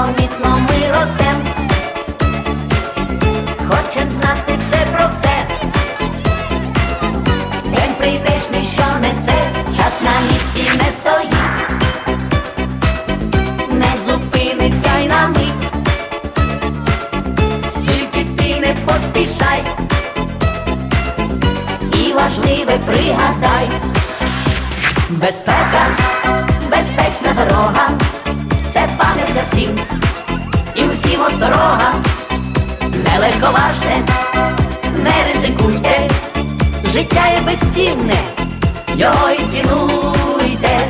непомітно ми ростем, хочем знати все про все, день прийдешний, що несе, час на місці не стоїть, не зупиниться й на мить, тільки ти не поспішай, і важливе пригадай, безпека, безпечна дорога це для всім, і усім осторога, не легковажте, не ризикуйте, життя є безцінне, його і цінуйте.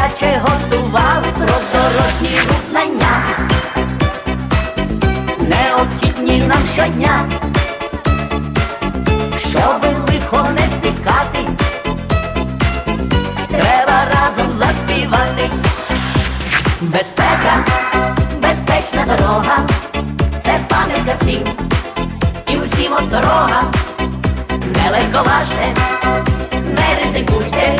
Терпляче готували про дорожній рух знання, необхідні нам щодня, щоби лихо не спіткати, треба разом заспівати. Безпека, безпечна дорога, це пам'ятка всім, і усім осторога, не легковажте, не ризикуйте,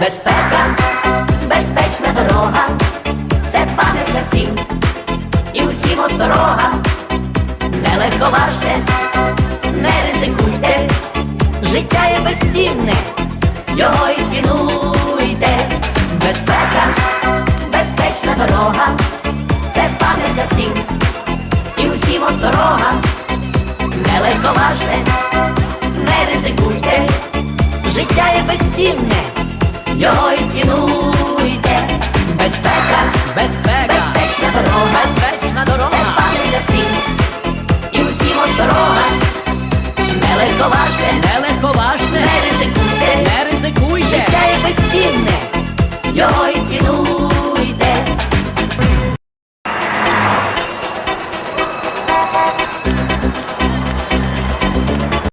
Безпека, безпечна дорога, це пам'ятка всім, і усім осторога, не легковажте, не ризикуйте, життя є безцінне, його і цінуйте. Безпека, безпечна дорога, це пам'ятка всім, і усім осторога, не легковажте його і цінуйте. Безпека, Безпека, безпечна дорога, безпечна це дорога, для всіх, і усім осторога, не легковажте, не легковажте, не ризикуйте, не ризикуйте, життя є безцінне, його.